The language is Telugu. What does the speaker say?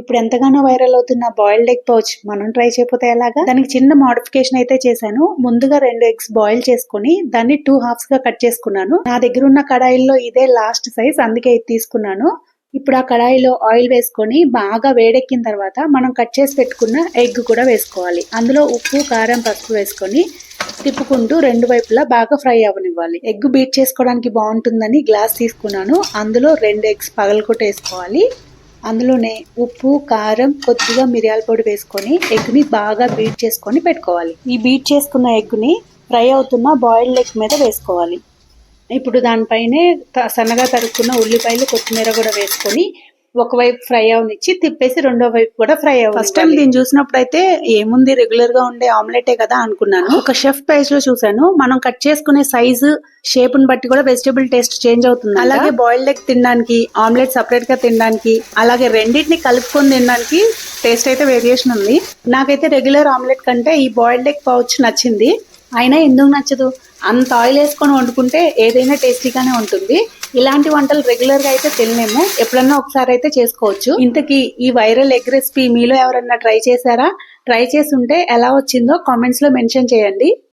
ఇప్పుడు ఎంతగానో వైరల్ అవుతున్న బాయిల్డ్ ఎగ్ పౌచ్ మనం ట్రై చేయకపోతే ఎలాగా? దానికి చిన్న మోడిఫికేషన్ అయితే చేశాను. ముందుగా రెండు ఎగ్స్ బాయిల్ చేసుకుని దాన్ని టూ హాఫ్స్గా కట్ చేసుకున్నాను. నా దగ్గర ఉన్న కడాయిల్లో ఇదే లాస్ట్ సైజ్ అందుకే ఇది తీసుకున్నాను. ఇప్పుడు ఆ కడాయిలో ఆయిల్ వేసుకొని బాగా వేడెక్కిన తర్వాత మనం కట్ చేసి పెట్టుకున్న ఎగ్ కూడా వేసుకోవాలి. అందులో ఉప్పు కారం పసుపు వేసుకొని తిప్పుకుంటూ రెండు వైపులా బాగా ఫ్రై అవ్వనివ్వాలి ఎగ్ బీట్ చేసుకోవడానికి బాగుంటుందని గ్లాస్ తీసుకున్నాను. అందులో రెండు ఎగ్స్ పగలకొట్టేసుకోవాలి అందులోనే ఉప్పు కారం కొద్దిగా మిరియాల పొడి వేసుకొని ఎగ్ని బాగా బీట్ చేసుకొని పెట్టుకోవాలి. ఈ బీట్ చేసుకున్న ఎగ్ని ఫ్రై అవుతున్న బాయిల్డ్ ఎగ్ మీద వేసుకోవాలి. ఇప్పుడు దానిపైనే త- సన్నగా తరుక్కున్న ఉల్లిపాయలు కొత్తిమీర కూడా వేసుకొని ఒకవైపు ఫ్రై అవనిచ్చి తిప్పేసి రెండో వైపు కూడా ఫ్రై అవ్వాలి. ఫస్ట్ టైం దీన్ని చూసినప్పుడు అయితే ఏముంది రెగ్యులర్గా ఉండే ఆమ్లెటే కదా అనుకున్నాను. ఒక షెఫ్ పేజ్లో చూసాను మనం కట్ చేసుకునే సైజు షేప్ని బట్టి కూడా వెజిటబుల్ టేస్ట్ చేంజ్ అవుతుంది అలాగే బాయిల్డ్ ఎగ్ తినడానికి ఆమ్లెట్ సపరేట్గా తినడానికి అలాగే రెండింటిని కలుపుకొని తినడానికి టేస్ట్ అయితే వేరియేషన్ ఉంది. నాకైతే రెగ్యులర్ ఆమ్లెట్ కంటే ఈ బాయిల్డ్ ఎగ్ పౌచ్ నచ్చింది. అయినా ఎందుకు నచ్చదు? అంత ఆయిల్ వేసుకొని వండుకుంటే ఏదైనా టేస్టీగానే ఉంటుంది. ఇలాంటి వంటలు రెగ్యులర్గా అయితే తినలేము. ఎప్పుడన్నా ఒకసారి అయితే చేసుకోవచ్చు. ఇంతకీ ఈ వైరల్ ఎగ్ రెసిపీ మీలో ఎవరన్నా ట్రై చేశారా? ట్రై చేసి ఉంటే ఎలా వచ్చిందో కామెంట్స్లో మెన్షన్ చేయండి.